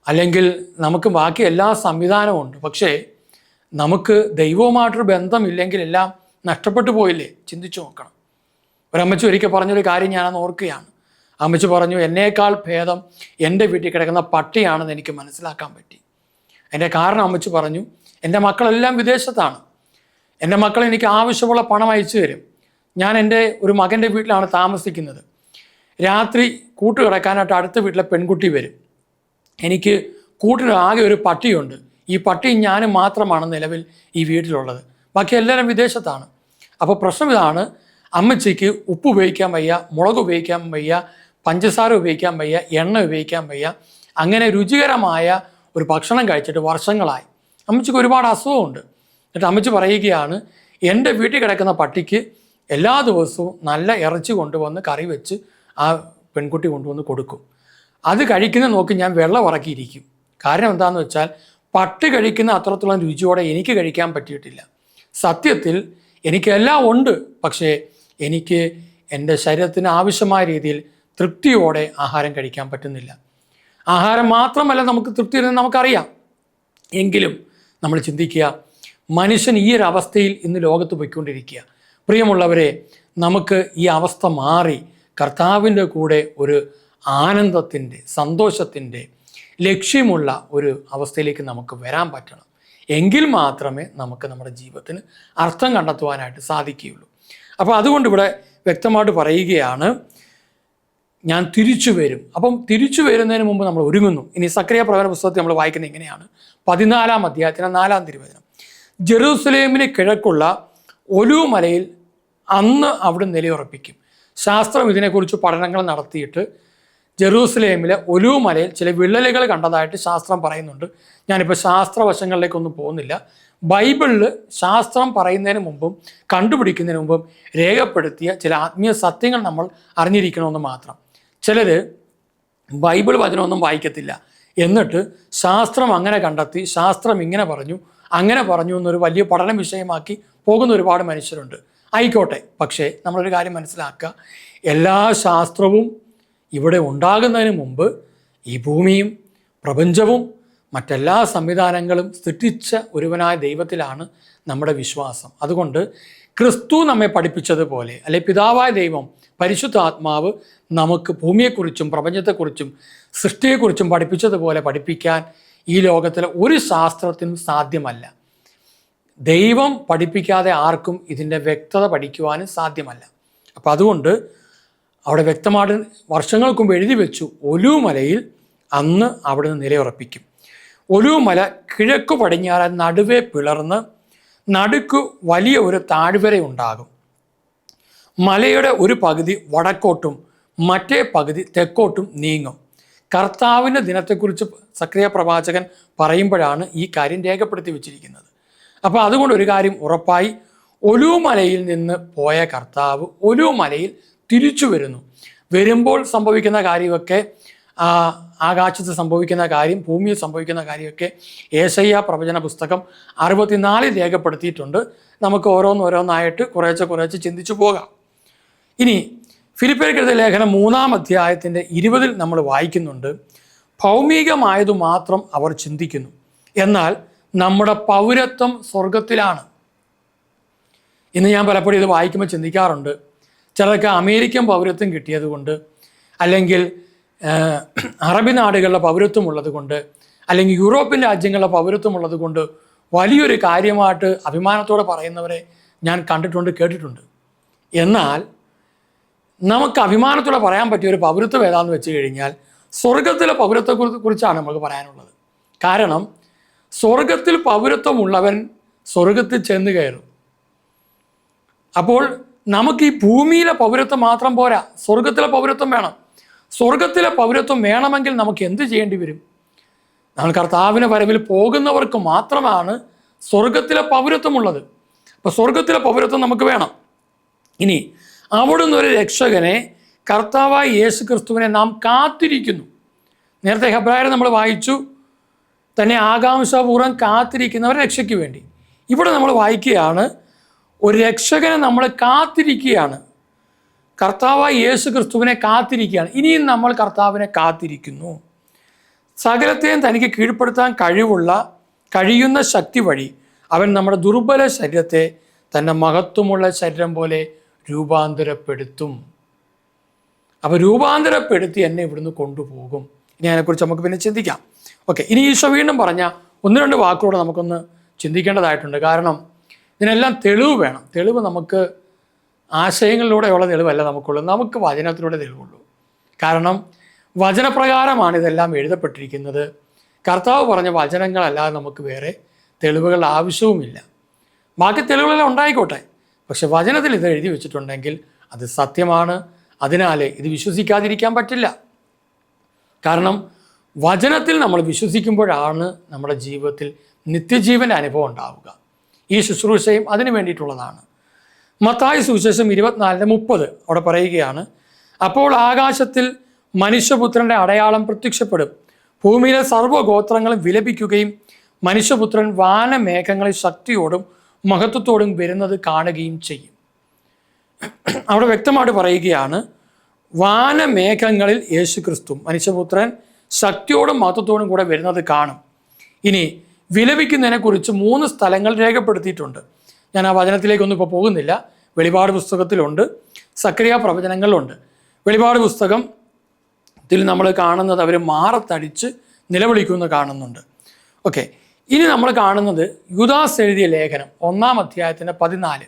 അല്ലെങ്കിൽ നമുക്ക് ബാക്കി എല്ലാ സംവിധാനവും ഉണ്ട്. പക്ഷേ നമുക്ക് ദൈവവുമായിട്ടൊരു ബന്ധമില്ലെങ്കിൽ എല്ലാം നഷ്ടപ്പെട്ടു പോയില്ലേ? ചിന്തിച്ചു നോക്കണം. ഒരമ്മച്ചി ഒരിക്കൽ പറഞ്ഞൊരു കാര്യം ഞാനന്ന് ഓർക്കുകയാണ്. അമ്മച്ചി പറഞ്ഞു എന്നേക്കാൾ ഭേദം എന്റെ വീട്ടിൽ കിടക്കുന്ന പട്ടിയാണെന്ന് എനിക്ക് മനസ്സിലാക്കാൻ പറ്റി. എന്റെ കാരണം അമ്മച്ചി പറഞ്ഞു എന്റെ മക്കളെല്ലാം വിദേശത്താണ്. എന്റെ മക്കൾ എനിക്ക് ആവശ്യമുള്ള പണം അയച്ചു തരും. ഞാൻ എന്റെ ഒരു മകന്റെ വീട്ടിലാണ് താമസിക്കുന്നത്. രാത്രി കൂട്ടുകിടക്കാനായിട്ട് അടുത്ത വീട്ടിലെ പെൺകുട്ടി വരും. എനിക്ക് കൂട്ടിന് ആകെ ഒരു പട്ടിയുണ്ട്. ഈ പട്ടി ഞാൻ മാത്രമാണ് നിലവിൽ ഈ വീട്ടിലുള്ളത്. ബാക്കി എല്ലാവരും വിദേശത്താണ്. അപ്പോൾ പ്രശ്നം ഇതാണ് അമ്മച്ചിക്ക് ഉപ്പ് ഉപയോഗിക്കാൻ വയ്യ മുളക് ഉപയോഗിക്കാൻ വയ്യ പഞ്ചസാര ഉപയോഗിക്കാൻ വയ്യ എണ്ണ ഉപയോഗിക്കാൻ വയ്യ. അങ്ങനെ രുചികരമായ ഒരു ഭക്ഷണം കഴിച്ചിട്ട് വർഷങ്ങളായി. അമ്മച്ചിക്ക് ഒരുപാട് അസുഖമുണ്ട്. എന്നിട്ട് അമ്മച്ചി പറയുകയാണ് എന്റെ വീട്ടിൽ കിടക്കുന്ന പട്ടിക്ക് എല്ലാ ദിവസവും നല്ല ഇറച്ചി കൊണ്ടുവന്ന് കറി വെച്ച് ആ പെൺകുട്ടി കൊണ്ടുവന്ന് കൊടുക്കും. അത് കഴിക്കുന്ന നോക്കി ഞാൻ വെള്ളം ഉറക്കിയിരിക്കും. കാരണം എന്താണെന്ന് വെച്ചാൽ പട്ട് കഴിക്കുന്ന അത്രത്തോളം രുചിയോടെ എനിക്ക് കഴിക്കാൻ പറ്റിയിട്ടില്ല. സത്യത്തിൽ എനിക്കെല്ലാം ഉണ്ട്. പക്ഷേ എനിക്ക് എന്റെ ശരീരത്തിന് ആവശ്യമായ രീതിയിൽ തൃപ്തിയോടെ ആഹാരം കഴിക്കാൻ പറ്റുന്നില്ല. ആഹാരം മാത്രമല്ല നമുക്ക് തൃപ്തി തരുന്നത് നമുക്കറിയാം. എങ്കിലും നമ്മൾ ചിന്തിക്കുക മനുഷ്യൻ ഈ ഒരു അവസ്ഥയിൽ ഇന്ന് ലോകത്ത് പോയിക്കൊണ്ടിരിക്കുക. പ്രിയമുള്ളവരെ നമുക്ക് ഈ അവസ്ഥ മാറി കർത്താവിന്റെ കൂടെ ഒരു ആനന്ദത്തിന്റെ സന്തോഷത്തിന്റെ ലക്ഷ്യമുള്ള ഒരു അവസ്ഥയിലേക്ക് നമുക്ക് വരാൻ പറ്റണം. എങ്കിൽ മാത്രമേ നമുക്ക് നമ്മുടെ ജീവിതത്തിന് അർത്ഥം കണ്ടെത്തുവാനായിട്ട് സാധിക്കുകയുള്ളൂ. അപ്പോൾ അതുകൊണ്ട് ഇവിടെ വ്യക്തമായിട്ട് പറയുകയാണ് ഞാൻ തിരിച്ചു വരും. അപ്പം തിരിച്ചു വരുന്നതിന് മുമ്പ് നമ്മൾ ഒരുങ്ങുന്നു. ഇനി സക്രിയ പ്രവചന പുസ്തകത്തിൽ നമ്മൾ വായിക്കുന്നത് ഇങ്ങനെയാണ്. പതിനാലാം അധ്യായത്തിന് നാലാം തിരുവചനം. ജെറൂസലേമിന് കിഴക്കുള്ള ഒലു മലയിൽ അന്ന് അവിടെ നിലയുറപ്പിക്കും. ശാസ്ത്രം ഇതിനെക്കുറിച്ച് പഠനങ്ങൾ നടത്തിയിട്ട് ജെറൂസലേമിലെ ഒലു മലയിൽ ചില വിള്ളലുകൾ കണ്ടതായിട്ട് ശാസ്ത്രം പറയുന്നുണ്ട്. ഞാനിപ്പോൾ ശാസ്ത്രവശങ്ങളിലേക്കൊന്നും പോകുന്നില്ല. ബൈബിളിൽ ശാസ്ത്രം പറയുന്നതിന് മുമ്പും കണ്ടുപിടിക്കുന്നതിന് മുമ്പും രേഖപ്പെടുത്തിയ ചില ആത്മീയ സത്യങ്ങൾ നമ്മൾ അറിഞ്ഞിരിക്കണമെന്ന് മാത്രം. ചിലർ ബൈബിൾ വചനമൊന്നും വായിക്കത്തില്ല. എന്നിട്ട് ശാസ്ത്രം അങ്ങനെ കണ്ടെത്തി ശാസ്ത്രം ഇങ്ങനെ പറഞ്ഞു അങ്ങനെ പറഞ്ഞു എന്നൊരു വലിയ പഠന വിഷയമാക്കി പോകുന്ന ഒരുപാട് മനുഷ്യരുണ്ട്. ആയിക്കോട്ടെ പക്ഷേ നമ്മളൊരു കാര്യം മനസ്സിലാക്കുക. എല്ലാ ശാസ്ത്രവും ഇവിടെ ഉണ്ടാകുന്നതിന് മുമ്പ് ഈ ഭൂമിയും പ്രപഞ്ചവും മറ്റെല്ലാ സംവിധാനങ്ങളും സൃഷ്ടിച്ച ഒരുവനായ ദൈവത്തിലാണ് നമ്മുടെ വിശ്വാസം. അതുകൊണ്ട് ക്രിസ്തു നമ്മെ പഠിപ്പിച്ചതുപോലെ അല്ലെ പിതാവായ ദൈവം പരിശുദ്ധാത്മാവ് നമുക്ക് ഭൂമിയെക്കുറിച്ചും പ്രപഞ്ചത്തെക്കുറിച്ചും സൃഷ്ടിയെക്കുറിച്ചും പഠിപ്പിച്ചതുപോലെ പഠിപ്പിക്കാൻ ഈ ലോകത്തിലെ ഒരു ശാസ്ത്രത്തിനും സാധ്യമല്ല. ദൈവം പഠിപ്പിക്കാതെ ആർക്കും ഇതിന്റെ വ്യക്തത പഠിക്കുവാനും സാധ്യമല്ല. അപ്പം അതുകൊണ്ട് അവിടെ വ്യക്തമായിട്ട് വർഷങ്ങൾക്ക് മുമ്പ് എഴുതി വെച്ചു ഒലുമലയിൽ അന്ന് അവിടുന്ന് നിലയുറപ്പിക്കും. ഒലുമല കിഴക്കു പടിഞ്ഞാറ് നടുവെ പിളർന്ന് നടുക്ക് വലിയ ഒരു താഴ്വര ഉണ്ടാകും. മലയുടെ ഒരു പകുതി വടക്കോട്ടും മറ്റേ പകുതി തെക്കോട്ടും നീങ്ങും. കർത്താവിന്റെ ദിനത്തെക്കുറിച്ച് സക്രിയ പ്രവാചകൻ പറയുമ്പോഴാണ് ഈ കാര്യം രേഖപ്പെടുത്തി വെച്ചിരിക്കുന്നത്. അപ്പോൾ അതുകൊണ്ട് ഒരു കാര്യം ഉറപ്പായി. ഒലുമലയിൽ നിന്ന് പോയ കർത്താവ് ഒലുമലയിൽ തിരിച്ചു വരുന്നു. വരുമ്പോൾ സംഭവിക്കുന്ന കാര്യമൊക്കെ ആകാശത്ത് സംഭവിക്കുന്ന കാര്യം ഭൂമിയിൽ സംഭവിക്കുന്ന കാര്യമൊക്കെ ഏശയ്യ പ്രവചന പുസ്തകം അറുപത്തിനാലിൽ രേഖപ്പെടുത്തിയിട്ടുണ്ട്. നമുക്ക് ഓരോന്നോരോന്നായിട്ട് കുറേശ്ശെ കുറേശ്ശെ ചിന്തിച്ചു പോകാം. ഇനി ഫിലിപ്പേർക്കെഴുതിയ ലേഖനം മൂന്നാം അധ്യായത്തിന്റെ ഇരുപതിൽ നമ്മൾ വായിക്കുന്നുണ്ട്. ഭൗമികമായതു മാത്രം അവർ ചിന്തിക്കുന്നു. എന്നാൽ നമ്മുടെ പൗരത്വം സ്വർഗത്തിലാണ് ഇന്ന് ഞാൻ പലപ്പോഴും ഇത് വായിക്കുമ്പോൾ ചിന്തിക്കാറുണ്ട്. ചിലർക്ക് അമേരിക്കൻ പൗരത്വം കിട്ടിയതുകൊണ്ട് അല്ലെങ്കിൽ അറബി നാടുകളിലെ പൗരത്വം ഉള്ളത് കൊണ്ട് അല്ലെങ്കിൽ യൂറോപ്യൻ രാജ്യങ്ങളിലെ പൗരത്വം ഉള്ളത് കൊണ്ട് വലിയൊരു കാര്യമായിട്ട് അഭിമാനത്തോടെ പറയുന്നവരെ ഞാൻ കണ്ടിട്ടുണ്ട് കേട്ടിട്ടുണ്ട്. എന്നാൽ നമുക്ക് അഭിമാനത്തോടെ പറയാൻ പറ്റിയ ഒരു പൗരത്വം ഏതാണെന്ന് വെച്ച് കഴിഞ്ഞാൽ സ്വർഗത്തിലെ പൗരത്വത്തെ കുറിച്ചാണ് നമുക്ക് പറയാനുള്ളത്. കാരണം സ്വർഗത്തിൽ പൗരത്വമുള്ളവൻ സ്വർഗത്തിൽ ചെന്ന് കയറും. അപ്പോൾ നമുക്ക് ഈ ഭൂമിയിലെ പൗരത്വം മാത്രം പോരാ. സ്വർഗത്തിലെ പൗരത്വം വേണം. സ്വർഗത്തിലെ പൗരത്വം വേണമെങ്കിൽ നമുക്ക് എന്ത് ചെയ്യേണ്ടി വരും? നമ്മൾ കർത്താവിന് വരവിൽ പോകുന്നവർക്ക് മാത്രമാണ് സ്വർഗത്തിലെ പൗരത്വമുള്ളത് അപ്പോൾ സ്വർഗത്തിലെ പൗരത്വം നമുക്ക് വേണം. ഇനി അവിടുന്ന് ഒരു രക്ഷകനെ കർത്താവായ യേശു ക്രിസ്തുവിനെ നാം കാത്തിരിക്കുന്നു. നേരത്തെ ഹെബ്രായർ നമ്മൾ വായിച്ചു. തന്നെ ആകാംക്ഷാപൂർവം കാത്തിരിക്കുന്നവരെ രക്ഷയ്ക്ക് വേണ്ടി. ഇവിടെ നമ്മൾ വായിക്കുകയാണ് ഒരു രക്ഷകനെ നമ്മൾ കാത്തിരിക്കുകയാണ്. കർത്താവായ യേശു ക്രിസ്തുവിനെ കാത്തിരിക്കുകയാണ്. ഇനിയും നമ്മൾ കർത്താവിനെ കാത്തിരിക്കുന്നു. സകലത്തെയും തനിക്ക് കീഴ്പ്പെടുത്താൻ കഴിവുള്ള കഴിയുന്ന ശക്തി വഴി അവൻ നമ്മുടെ ദുർബല ശരീരത്തെ തന്റെ മഹത്വമുള്ള ശരീരം പോലെ രൂപാന്തരപ്പെടുത്തും. അപ്പോൾ രൂപാന്തരപ്പെടുത്തി എന്നെ ഇവിടുന്ന് കൊണ്ടുപോകും. ഇനി അതിനെക്കുറിച്ച് നമുക്ക് പിന്നെ ചിന്തിക്കാം. ഓക്കെ ഇനി ഈശോ വീണ്ടും പറഞ്ഞ ഒന്ന് രണ്ട് വാക്കുകൂടെ നമുക്കൊന്ന് ചിന്തിക്കേണ്ടതായിട്ടുണ്ട്. കാരണം ഇതിനെല്ലാം തെളിവ് വേണം. തെളിവ് നമുക്ക് ആശയങ്ങളിലൂടെയുള്ള തെളിവല്ല നമുക്കുള്ളൂ. നമുക്ക് വചനത്തിലൂടെ തെളിവുള്ളൂ. കാരണം വചനപ്രകാരമാണ് ഇതെല്ലാം എഴുതപ്പെട്ടിരിക്കുന്നത്. കർത്താവ് പറഞ്ഞ വചനങ്ങളല്ലാതെ നമുക്ക് വേറെ തെളിവുകൾ ആവശ്യവുമില്ല. ബാക്കി തെളിവുകളെല്ലാം ഉണ്ടായിക്കോട്ടെ. പക്ഷെ വചനത്തിൽ ഇത് എഴുതി വെച്ചിട്ടുണ്ടെങ്കിൽ അത് സത്യമാണ്. അതിനാൽ ഇത് വിശ്വസിക്കാതിരിക്കാൻ പറ്റില്ല. കാരണം വചനത്തിൽ നമ്മൾ വിശ്വസിക്കുമ്പോഴാണ് നമ്മുടെ ജീവിതത്തിൽ നിത്യജീവന്റെ അനുഭവം ഉണ്ടാവുക. ഈ ശുശ്രൂഷയും അതിന് വേണ്ടിയിട്ടുള്ളതാണ്. മത്തായി സുവിശേഷം ഇരുപത്തിനാലിന് മുപ്പത് അവിടെ പറയുകയാണ് അപ്പോൾ ആകാശത്തിൽ മനുഷ്യപുത്രന്റെ അടയാളം പ്രത്യക്ഷപ്പെടും. ഭൂമിയിലെ സർവഗോത്രങ്ങളും വിലപിക്കുകയും മനുഷ്യപുത്രൻ വാനമേഘങ്ങളിൽ ശക്തിയോടും മഹത്വത്തോടും വരുന്നത് കാണുകയും ചെയ്യും. അവിടെ വ്യക്തമായിട്ട് പറയുകയാണ് വാനമേഘങ്ങളിൽ യേശു ക്രിസ്തു മനുഷ്യപുത്രൻ ശക്തിയോടും മഹത്വത്തോടും കൂടെ വരുന്നത് കാണും. ഇനി വിലപിക്കുന്നതിനെക്കുറിച്ച് മൂന്ന് സ്ഥലങ്ങൾ രേഖപ്പെടുത്തിയിട്ടുണ്ട്. ഞാൻ ആ വചനത്തിലേക്കൊന്നും ഇപ്പോൾ പോകുന്നില്ല. വെളിപാട് പുസ്തകത്തിലുണ്ട്. സക്രിയ പ്രവചനങ്ങളിലുണ്ട്. വെളിപാട് പുസ്തകം ഇതിൽ നമ്മൾ കാണുന്നത് അവർ മാറത്തടിച്ച് നിലവിളിക്കുന്നു കാണുന്നുണ്ട്. ഓക്കെ. ഇനി നമ്മൾ കാണുന്നത് യുദാസ് എഴുതിയ ലേഖനം ഒന്നാം അധ്യായത്തിന്റെ പതിനാല്.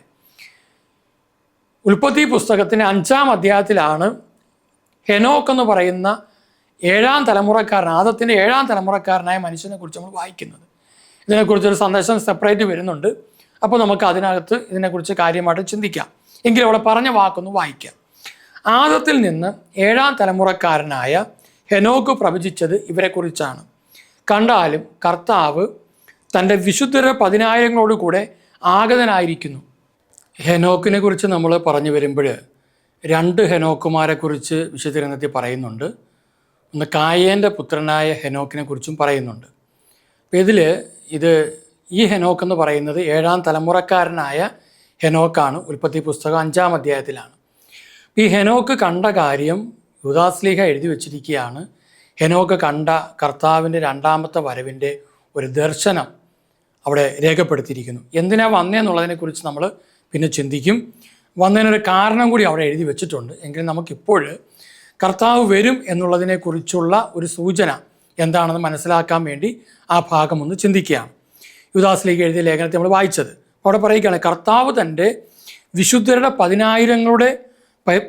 ഉൽപ്പത്തി പുസ്തകത്തിന്റെ അഞ്ചാം അധ്യായത്തിലാണ് ഹെനോക്ക് എന്ന് പറയുന്ന ഏഴാം തലമുറക്കാരൻ ആദത്തിന്റെ ഏഴാം തലമുറക്കാരനായ മനുഷ്യനെ കുറിച്ച് നമ്മൾ വായിക്കുന്നത്. ഇതിനെക്കുറിച്ചൊരു സന്ദേശം സെപ്പറേറ്റ് വരുന്നുണ്ട്. അപ്പോൾ നമുക്ക് അതിനകത്ത് ഇതിനെക്കുറിച്ച് കാര്യമായിട്ട് ചിന്തിക്കാം. എങ്കിലും അവിടെ പറഞ്ഞ വാക്കൊന്ന് വായിക്കാം. ആദത്തിൽ നിന്ന് ഏഴാം തലമുറക്കാരനായ ഹെനോക്ക് പ്രവചിച്ചത് ഇവരെക്കുറിച്ചാണ്. കണ്ടാലും കർത്താവ് തന്റെ വിശുദ്ധര പതിനായിരങ്ങളോട് കൂടെ ആഗതനായിരിക്കുന്നു. ഹെനോക്കിനെ കുറിച്ച് നമ്മൾ പറഞ്ഞു വരുമ്പോൾ രണ്ട് ഹെനോക്കുമാരെക്കുറിച്ച് കുറിച്ച് വിശുദ്ധരംഗത്തിൽ പറയുന്നുണ്ട്. ഒന്ന് കായേന്റെ പുത്രനായ ഹെനോക്കിനെ കുറിച്ചും പറയുന്നുണ്ട്. ഇതിൽ ഇത് ഈ ഹെനോക്ക് എന്ന് പറയുന്നത് ഏഴാം തലമുറക്കാരനായ ഹെനോക്കാണ് ഉൽപ്പത്തി പുസ്തകം അഞ്ചാം അധ്യായത്തിലാണ്. ഈ ഹെനോക്ക് കണ്ട കാര്യം യുദാസ്ലീഹ എഴുതി വച്ചിരിക്കുകയാണ്. ഹെനോക്ക് കണ്ട കർത്താവിന്റെ രണ്ടാമത്തെ വരവിന്റെ ഒരു ദർശനം അവിടെ രേഖപ്പെടുത്തിയിരിക്കുന്നു. എന്തിനാ വന്നേന്നുള്ളതിനെക്കുറിച്ച് നമ്മൾ പിന്നെ ചിന്തിക്കും. വന്നതിനൊരു കാരണം കൂടി അവിടെ എഴുതി വെച്ചിട്ടുണ്ട്. എങ്കിലും നമുക്കിപ്പോൾ കർത്താവ് വരും എന്നുള്ളതിനെക്കുറിച്ചുള്ള ഒരു സൂചന എന്താണെന്ന് മനസ്സിലാക്കാൻ വേണ്ടി ആ ഭാഗം ഒന്ന് ചിന്തിക്കുകയാണ്. യുദാസിലേക്ക് എഴുതിയ ലേഖനത്തെ നമ്മൾ വായിച്ചത്. അവിടെ പറയുകയാണ് കർത്താവ് തന്റെ വിശുദ്ധരുടെ പതിനായിരങ്ങളുടെ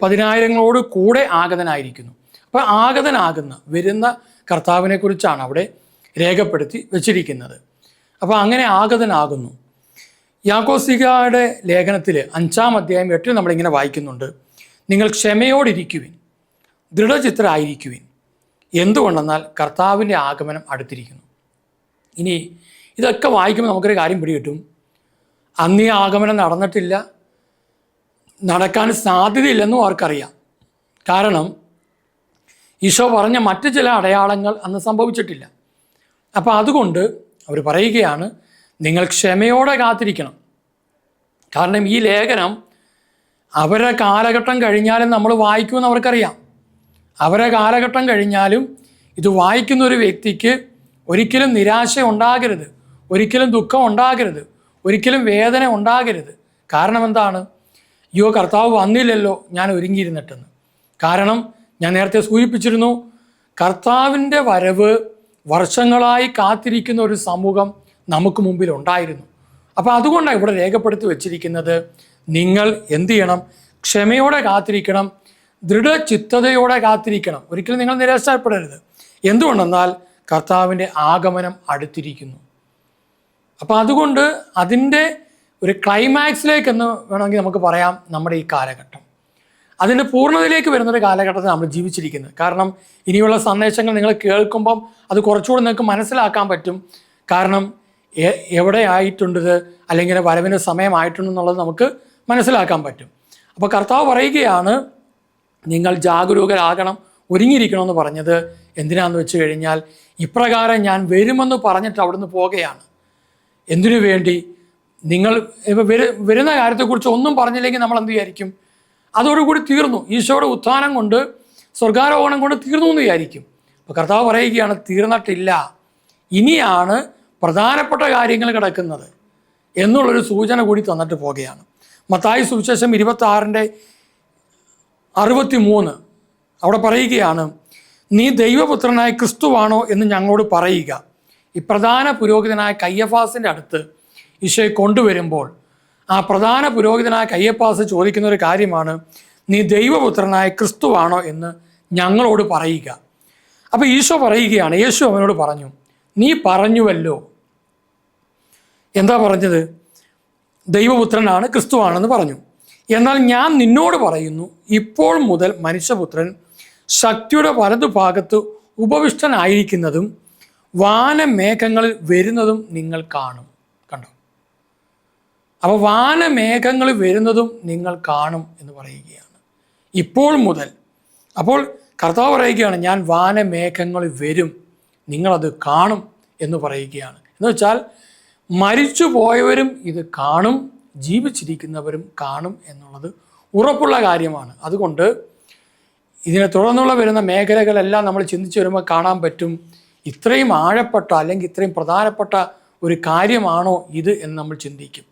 പതിനായിരങ്ങളോട് കൂടെ ആഗതനായിരിക്കുന്നു. അപ്പോൾ ആഗതനാകുന്ന വരുന്ന കർത്താവിനെ കുറിച്ചാണ് അവിടെ രേഖപ്പെടുത്തി വച്ചിരിക്കുന്നത്. അപ്പോൾ അങ്ങനെ ആഗതനാകുന്നു. യാക്കോസികയുടെ ലേഖനത്തിൽ അഞ്ചാം അധ്യായം എട്ടിൽ നമ്മളിങ്ങനെ വായിക്കുന്നുണ്ട്. നിങ്ങൾ ക്ഷമയോടിരിക്കുവിൻ ദൃഢചിത്രരായിരിക്കുവിൻ എന്തുകൊണ്ടെന്നാൽ കർത്താവിന്റെ ആഗമനം അടുത്തിരിക്കുന്നു. ഇനി ഇതൊക്കെ വായിക്കുമ്പോൾ നമുക്കൊരു കാര്യം പിടികിട്ടും. അന്ന് ഈ ആഗമനം നടന്നിട്ടില്ല. നടക്കാൻ സാധ്യതയില്ലെന്നും അവർക്കറിയാം. കാരണം ഈശോ പറഞ്ഞ മറ്റ് ചില അടയാളങ്ങൾ അന്ന് സംഭവിച്ചിട്ടില്ല. അപ്പോൾ അതുകൊണ്ട് അവർ പറയുകയാണ് നിങ്ങൾ ക്ഷമയോടെ കാത്തിരിക്കണം. കാരണം ഈ ലേഖനം അവരുടെ കാലഘട്ടം കഴിഞ്ഞാലും നമ്മൾ വായിക്കുമെന്ന് അവർക്കറിയാം. അവരുടെ കാലഘട്ടം കഴിഞ്ഞാലും ഇത് വായിക്കുന്ന ഒരു വ്യക്തിക്ക് ഒരിക്കലും നിരാശ ഉണ്ടാകരുത്. ഒരിക്കലും ദുഃഖം ഉണ്ടാകരുത്. ഒരിക്കലും വേദന ഉണ്ടാകരുത്. കാരണം എന്താണ്? അയ്യോ കർത്താവ് വന്നില്ലല്ലോ ഞാൻ ഒരുങ്ങിയിരുന്നിട്ടെന്ന്. കാരണം ഞാൻ നേരത്തെ സൂചിപ്പിച്ചിരുന്നു കർത്താവിന്റെ വരവ് വർഷങ്ങളായി കാത്തിരിക്കുന്ന ഒരു സമൂഹം നമുക്ക് മുമ്പിൽ ഉണ്ടായിരുന്നു. അപ്പോൾ അതുകൊണ്ടാണ് ഇവിടെ രേഖപ്പെടുത്തി വച്ചിരിക്കുന്നത് നിങ്ങൾ എന്തു ചെയ്യണം? ക്ഷമയോടെ കാത്തിരിക്കണം. ദൃഢചിത്തതയോടെ കാത്തിരിക്കണം. ഒരിക്കലും നിങ്ങൾ നിരാശപ്പെടരുത്. എന്തുകൊണ്ടെന്നാൽ കർത്താവിന്റെ ആഗമനം അടുത്തിരിക്കുന്നു. അപ്പോൾ അതുകൊണ്ട് അതിന്റെ ഒരു ക്ലൈമാക്സിലേക്ക് എന്ന് വേണമെങ്കിൽ നമുക്ക് പറയാം നമ്മുടെ ഈ കാലഘട്ടം. അതിന്റെ പൂർണതയിലേക്ക് വരുന്നൊരു കാലഘട്ടത്തിൽ നമ്മൾ ജീവിച്ചിരിക്കുന്നത് കാരണം ഇനിയുള്ള സന്ദേശങ്ങൾ നിങ്ങൾ കേൾക്കുമ്പം അത് കുറച്ചുകൂടി നിങ്ങൾക്ക് മനസ്സിലാക്കാൻ പറ്റും. കാരണം എവിടെ ആയിട്ടുണ്ടത് അല്ലെങ്കിൽ വരവിന് സമയമായിട്ടുണ്ടെന്നുള്ളത് നമുക്ക് മനസ്സിലാക്കാൻ പറ്റും. അപ്പോൾ കർത്താവ് പറയുകയാണ് നിങ്ങൾ ജാഗരൂകരാകണം ഒരുങ്ങിയിരിക്കണമെന്ന് പറഞ്ഞത് എന്തിനാന്ന് വെച്ച് കഴിഞ്ഞാൽ ഇപ്രകാരം ഞാൻ വരുമെന്ന് പറഞ്ഞിട്ട് അവിടുന്ന് പോകുകയാണ് എന്തിനു വേണ്ടി? നിങ്ങൾ വരുന്ന കാര്യത്തെക്കുറിച്ച് ഒന്നും പറഞ്ഞില്ലെങ്കിൽ നമ്മൾ എന്ത് വിചാരിക്കും? അതോടുകൂടി തീർന്നു. ഈശോയുടെ ഉത്ഥാനം കൊണ്ട് സ്വർഗാരോഹണം കൊണ്ട് തീർന്നു എന്ന് വിചാരിക്കും. അപ്പോൾ കർത്താവ് പറയുകയാണ് തീർന്നിട്ടില്ല. ഇനിയാണ് പ്രധാനപ്പെട്ട കാര്യങ്ങൾ കിടക്കുന്നത്. എന്നുള്ളൊരു സൂചന കൂടി തന്നിട്ട് പോകുകയാണ് മത്തായി സുവിശേഷം ഇരുപത്തി ആറിന്റെ അറുപത്തി മൂന്ന് അവിടെ പറയുകയാണ് നീ ദൈവപുത്രനായ ക്രിസ്തുവാണോ എന്ന് ഞങ്ങളോട് പറയുക. ഈ പ്രധാന പുരോഹിതനായ കയ്യഫാസിന്റെ അടുത്ത് ഈശോയെ കൊണ്ടുവരുമ്പോൾ ആ പ്രധാന പുരോഹിതനായ കയ്യപ്പാസ് ചോദിക്കുന്ന ഒരു കാര്യമാണ് നീ ദൈവപുത്രനായ ക്രിസ്തുവാണോ എന്ന് ഞങ്ങളോട് പറയുക. അപ്പോൾ ഈശോ പറയുകയാണ് യേശു അവനോട് പറഞ്ഞു നീ പറഞ്ഞുവല്ലോ. എന്താ പറഞ്ഞത്? ദൈവപുത്രനാണ് ക്രിസ്തുവാണെന്ന് പറഞ്ഞു. എന്നാൽ ഞാൻ നിന്നോട് പറയുന്നു ഇപ്പോൾ മുതൽ മനുഷ്യപുത്രൻ ശക്തിയുടെ വലതുഭാഗത്ത് ഉപവിഷ്ടനായിരിക്കുന്നതും വാനമേഘങ്ങളിൽ വരുന്നതും നിങ്ങൾ കാണും. കണ്ടോ? അപ്പോൾ വാനമേഘങ്ങളിൽ വരുന്നതും നിങ്ങൾ കാണും എന്ന് പറയുകയാണ്. ഇപ്പോൾ മുതൽ. അപ്പോൾ കർത്താവ് പറയുകയാണ് ഞാൻ വാനമേഘങ്ങളിൽ വരും നിങ്ങളത് കാണും എന്ന് പറയുകയാണ്. എന്ന് വെച്ചാൽ മരിച്ചു പോയവരും ഇത് കാണും ജീവിച്ചിരിക്കുന്നവരും കാണും എന്നുള്ളത് ഉറപ്പുള്ള കാര്യമാണ്. അതുകൊണ്ട് ഇതിനെ തുടർന്നുള്ള വരുന്ന മേഖലകളെല്ലാം നമ്മൾ ചിന്തിച്ചു വരുമ്പോൾ കാണാൻ പറ്റും ഇത്രയും ആഴപ്പെട്ട അല്ലെങ്കിൽ ഇത്രയും പ്രധാനപ്പെട്ട ഒരു കാര്യമാണോ ഇത് എന്ന് നമ്മൾ ചിന്തിക്കും.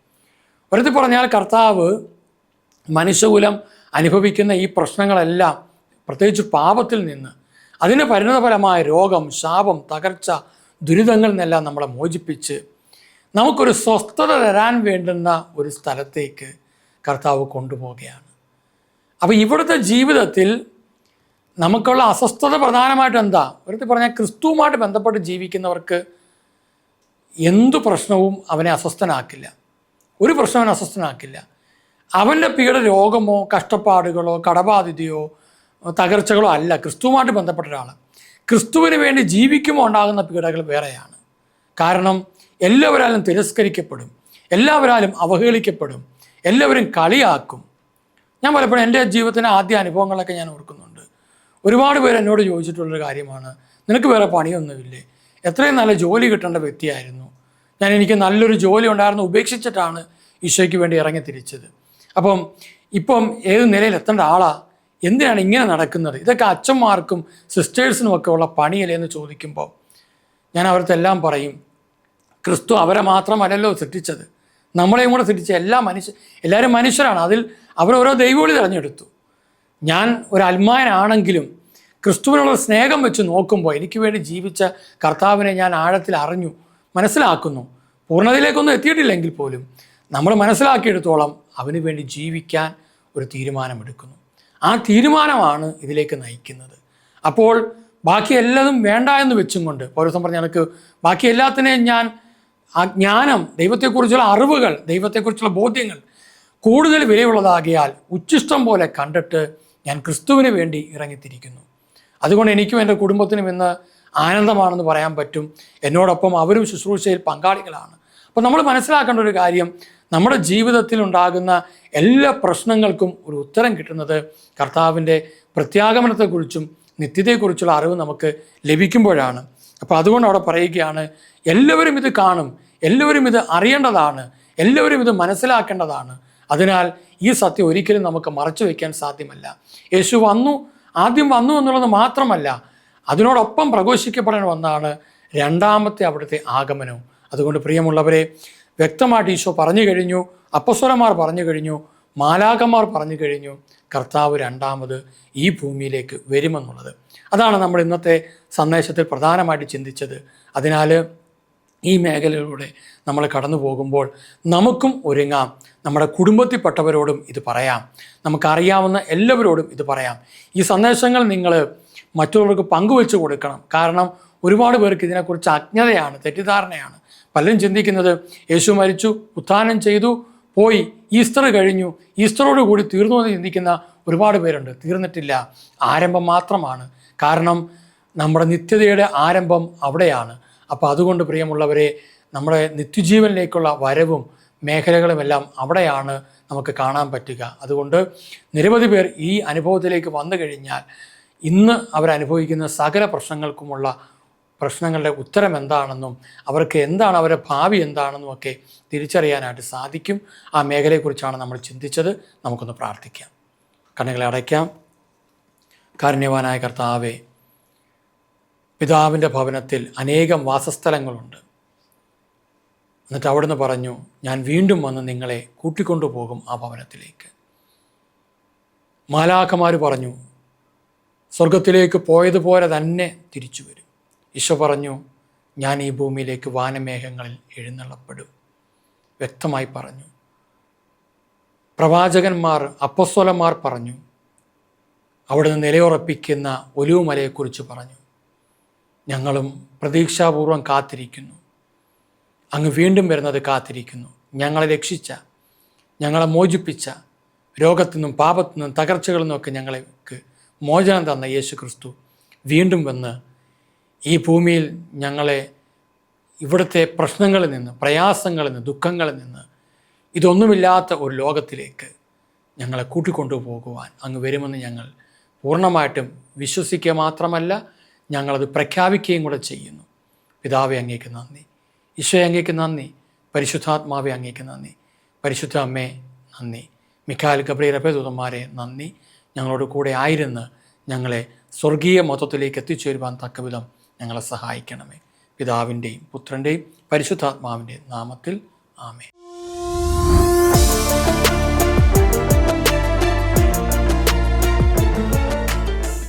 ഒരത്തിൽ പറഞ്ഞാൽ കർത്താവ് മനുഷ്യകുലം അനുഭവിക്കുന്ന ഈ പ്രശ്നങ്ങളെല്ലാം പ്രത്യേകിച്ച് പാപത്തിൽ നിന്ന് അതിന് പരിണതഫലമായ രോഗം ശാപം തകർച്ച ദുരിതങ്ങളിൽ നിന്നെല്ലാം നമ്മളെ മോചിപ്പിച്ച് നമുക്കൊരു സ്വസ്ഥത തരാൻ വേണ്ടുന്ന ഒരു സ്ഥലത്തേക്ക് കർത്താവ് കൊണ്ടുപോവുകയാണ്. അപ്പോൾ ഇവിടുത്തെ ജീവിതത്തിൽ നമുക്കുള്ള അസ്വസ്ഥത പ്രധാനമായിട്ട് എന്താ? ഒരിടത്ത് പറഞ്ഞാൽ ക്രിസ്തുവുമായിട്ട് ബന്ധപ്പെട്ട് ജീവിക്കുന്നവർക്ക് എന്തു പ്രശ്നവും അവനെ അസ്വസ്ഥനാക്കില്ല. ഒരു പ്രശ്നവും അവനെ അസ്വസ്ഥനാക്കില്ല. അവന്റെ പീഡ രോഗമോ കഷ്ടപ്പാടുകളോ കടബാധിതയോ തകർച്ചകളോ അല്ല. ക്രിസ്തുവുമായിട്ട് ബന്ധപ്പെട്ട ഒരാൾ ക്രിസ്തുവിന് വേണ്ടി ജീവിക്കുമ്പോൾ ഉണ്ടാകുന്ന പീഡകൾ വേറെയാണ്. കാരണം എല്ലാവരാലും തിരസ്കരിക്കപ്പെടും. എല്ലാവരാലും അവഹേളിക്കപ്പെടും. എല്ലാവരും കളിയാക്കും. ഞാൻ പലപ്പോഴും എന്റെ ജീവിതത്തിന്റെ ആദ്യ അനുഭവങ്ങളൊക്കെ ഞാൻ ഓർക്കുന്നുണ്ട്. ഒരുപാട് പേര് എന്നോട് ചോദിച്ചിട്ടുള്ളൊരു കാര്യമാണ്. നിനക്ക് വേറെ പണിയൊന്നുമില്ലേ? എത്രയും നല്ല ജോലി കിട്ടേണ്ട വ്യക്തിയായിരുന്നു. ഞാൻ എനിക്ക് നല്ലൊരു ജോലി ഉണ്ടായിരുന്നു ഉപേക്ഷിച്ചിട്ടാണ് ഈശോയ്ക്ക് വേണ്ടി ഇറങ്ങി തിരിച്ചത്. അപ്പം ഇപ്പം ഏത് നിലയിൽ എത്തേണ്ട ആളാ? എന്തിനാണ് ഇങ്ങനെ നടക്കുന്നത്? ഇതൊക്കെ അച്ഛന്മാർക്കും സിസ്റ്റേഴ്സിനും ഒക്കെ ഉള്ള പണിയല്ലേ എന്ന് ചോദിക്കുമ്പോൾ ഞാൻ അവർക്കെല്ലാം പറയും ക്രിസ്തു അവരെ മാത്രമല്ലല്ലോ സൃഷ്ടിച്ചത്. നമ്മളെയും കൂടെ സൃഷ്ടിച്ച എല്ലാ മനുഷ്യ എല്ലാവരും മനുഷ്യരാണ്. അതിൽ അവരോരോ ദൈവവിളി തിരഞ്ഞെടുത്തു. ഞാൻ ഒരു അൽമായനാണെങ്കിലും ക്രിസ്തുവിനുള്ള സ്നേഹം വെച്ച് നോക്കുമ്പോൾ എനിക്ക് വേണ്ടി ജീവിച്ച കർത്താവിനെ ഞാൻ ആഴത്തിൽ അറിഞ്ഞു മനസ്സിലാക്കുന്നു. പൂർണതയിലേക്കൊന്നും എത്തിയിട്ടില്ലെങ്കിൽ പോലും നമ്മൾ മനസ്സിലാക്കിയെടുത്തോളം അവന് വേണ്ടി ജീവിക്കാൻ ഒരു തീരുമാനമെടുക്കുന്നു. ആ തീരുമാനമാണ് ഇതിലേക്ക് നയിക്കുന്നത്. അപ്പോൾ ബാക്കി എല്ലാതും വേണ്ട എന്ന് വെച്ചും കൊണ്ട് പൗരസം പറഞ്ഞ എനിക്ക് ബാക്കി എല്ലാത്തിനെയും ഞാൻ ആ ജ്ഞാനം ദൈവത്തെക്കുറിച്ചുള്ള അറിവുകൾ ദൈവത്തെക്കുറിച്ചുള്ള ബോധ്യങ്ങൾ കൂടുതൽ വിലയുള്ളതാകിയാൽ ഉച്ചിഷ്ടം പോലെ കണ്ടിട്ട് ഞാൻ ക്രിസ്തുവിന് വേണ്ടി ഇറങ്ങിത്തിരിക്കുന്നു. അതുകൊണ്ട് എനിക്കും എന്റെ കുടുംബത്തിനും ഇന്ന് ആനന്ദമാണെന്ന് പറയാൻ പറ്റും. എന്നോടൊപ്പം അവരും ശുശ്രൂഷയിൽ പങ്കാളികളാണ്. അപ്പോൾ നമ്മൾ മനസ്സിലാക്കേണ്ട ഒരു കാര്യം നമ്മുടെ ജീവിതത്തിൽ ഉണ്ടാകുന്ന എല്ലാ പ്രശ്നങ്ങൾക്കും ഒരു ഉത്തരം കിട്ടുന്നത് കർത്താവിന്റെ പ്രത്യാഗമനത്തെക്കുറിച്ചും നിത്യതയെക്കുറിച്ചുള്ള അറിവ് നമുക്ക് ലഭിക്കുമ്പോഴാണ്. അപ്പോൾ അതുകൊണ്ട് അവിടെ പറയുകയാണ് എല്ലാവരും ഇത് കാണും എല്ലാവരും ഇത് അറിയേണ്ടതാണ് എല്ലാവരും ഇത് മനസ്സിലാക്കേണ്ടതാണ്. അതിനാൽ ഈ സത്യം ഒരിക്കലും നമുക്ക് മറച്ചു വയ്ക്കാൻ സാധ്യമല്ല. യേശു വന്നു ആദ്യം വന്നു എന്നുള്ളത് മാത്രമല്ല അതിനോടൊപ്പം പ്രഘോഷിക്കപ്പെടാൻ വന്നാണ് രണ്ടാമത്തെ അവിടുത്തെ ആഗമനവും. അതുകൊണ്ട് പ്രിയമുള്ളവരെ വ്യക്തമായിട്ട് ഈശോ പറഞ്ഞു കഴിഞ്ഞു അപ്പസ്വരന്മാർ പറഞ്ഞു കഴിഞ്ഞു മാലാകന്മാർ പറഞ്ഞു കഴിഞ്ഞു കർത്താവ് രണ്ടാമത് ഈ ഭൂമിയിലേക്ക് വരുമെന്നുള്ളത്. അതാണ് നമ്മൾ ഇന്നത്തെ സന്ദേശത്തിൽ പ്രധാനമായിട്ട് ചിന്തിച്ചത്. അതിനാൽ ഈ മേഖലയിലൂടെ നമ്മൾ കടന്നു പോകുമ്പോൾ നമുക്കും ഒരുങ്ങാം. നമ്മുടെ കുടുംബത്തിൽപ്പെട്ടവരോടും ഇത് പറയാം. നമുക്കറിയാവുന്ന എല്ലാവരോടും ഇത് പറയാം. ഈ സന്ദേശങ്ങൾ നിങ്ങൾ മറ്റുള്ളവർക്ക് പങ്കുവെച്ച് കൊടുക്കണം. കാരണം ഒരുപാട് പേർക്ക് ഇതിനെക്കുറിച്ച് അജ്ഞതയാണ് തെറ്റിദ്ധാരണയാണ്. പലരും ചിന്തിക്കുന്നത് യേശു മരിച്ചു ഉത്ഥാനം ചെയ്തു പോയി. ഈസ്റ്റർ കഴിഞ്ഞു. ഈസ്റ്ററോട് കൂടി തീർന്നു എന്ന് ചിന്തിക്കുന്ന ഒരുപാട് പേരുണ്ട്. തീർന്നിട്ടില്ല. ആരംഭം മാത്രമാണ്. കാരണം നമ്മുടെ നിത്യതയുടെ ആരംഭം അവിടെയാണ്. അപ്പോൾ അതുകൊണ്ട് പ്രിയമുള്ളവരെ നമ്മുടെ നിത്യജീവനിലേക്കുള്ള വരവും മേഖലകളുമെല്ലാം അവിടെയാണ് നമുക്ക് കാണാൻ പറ്റുക. അതുകൊണ്ട് നിരവധി പേർ ഈ അനുഭവത്തിലേക്ക് വന്നു കഴിഞ്ഞാൽ ഇന്ന് അവരനുഭവിക്കുന്ന സകല പ്രശ്നങ്ങൾക്കുമുള്ള പ്രശ്നങ്ങളുടെ ഉത്തരം എന്താണെന്നും അവർക്ക് എന്താണ് അവരുടെ ഭാവി എന്താണെന്നും ഒക്കെ തിരിച്ചറിയാനായിട്ട് സാധിക്കും. ആ മേഖലയെക്കുറിച്ചാണ് നമ്മൾ ചിന്തിച്ചത്. നമുക്കൊന്ന് പ്രാർത്ഥിക്കാം. കണ്ണുകളെ അടയ്ക്കാം. കാരുണ്യവാനായ കർത്താവെ പിതാവിന്റെ ഭവനത്തിൽ അനേകം വാസസ്ഥലങ്ങളുണ്ട്. എന്നിട്ട് അവിടുന്ന് പറഞ്ഞു ഞാൻ വീണ്ടും വന്ന് നിങ്ങളെ കൂട്ടിക്കൊണ്ടുപോകും ആ ഭവനത്തിലേക്ക്. മാലാഖമാർ പറഞ്ഞു സ്വർഗത്തിലേക്ക് പോയതുപോലെ തന്നെ തിരിച്ചു വരും. ഈശോ പറഞ്ഞു ഞാൻ ഈ ഭൂമിയിലേക്ക് വാനമേഘങ്ങളിൽ എഴുന്നള്ളപ്പെടും. വ്യക്തമായി പറഞ്ഞു. പ്രവാചകന്മാർ അപ്പസ്വലന്മാർ പറഞ്ഞു അവിടുന്ന് നിലയുറപ്പിക്കുന്ന ഒലിവുമലയെക്കുറിച്ച് പറഞ്ഞു. ഞങ്ങളും പ്രതീക്ഷാപൂർവം കാത്തിരിക്കുന്നു. അങ്ങ് വീണ്ടും വരുന്നത് കാത്തിരിക്കുന്നു. ഞങ്ങളെ രക്ഷിച്ച ഞങ്ങളെ മോചിപ്പിച്ച രോഗത്തു നിന്നും പാപത്തു നിന്നും തകർച്ചകളിൽ നിന്നൊക്കെ ഞങ്ങൾക്ക് മോചനം തന്ന യേശു ക്രിസ്തു വീണ്ടും വന്ന് ഈ ഭൂമിയിൽ ഞങ്ങളെ ഇവിടുത്തെ പ്രശ്നങ്ങളിൽ നിന്ന് പ്രയാസങ്ങളിൽ നിന്ന് ദുഃഖങ്ങളിൽ നിന്ന് ഇതൊന്നുമില്ലാത്ത ഒരു ലോകത്തിലേക്ക് ഞങ്ങളെ കൂട്ടിക്കൊണ്ടു പോകുവാൻ അങ്ങ് വരുമെന്ന് ഞങ്ങൾ പൂർണമായിട്ടും വിശ്വസിക്കുക മാത്രമല്ല ഞങ്ങളത് പ്രഖ്യാപിക്കുകയും കൂടെ ചെയ്യുന്നു. പിതാവെ അങ്ങേക്ക് നന്ദി. ഈശോയെ അങ്ങേക്ക് നന്ദി. പരിശുദ്ധാത്മാവെ അങ്ങേക്ക് നന്ദി. പരിശുദ്ധ അമ്മേ നന്ദി. മിഖാൽ ഗബ്രിയ റബേദൂതന്മാരെ നന്ദി. ഞങ്ങളോട് കൂടെ ആയിരുന്ന് ഞങ്ങളെ സ്വർഗീയ മൊത്തത്തിലേക്ക് എത്തിച്ചേരുവാൻ തക്കവിധം ഞങ്ങളെ സഹായിക്കണമേ. പിതാവിന്റെയും പുത്രന്റെയും പരിശുദ്ധാത്മാവിന്റെയും നാമത്തിൽ ആമേ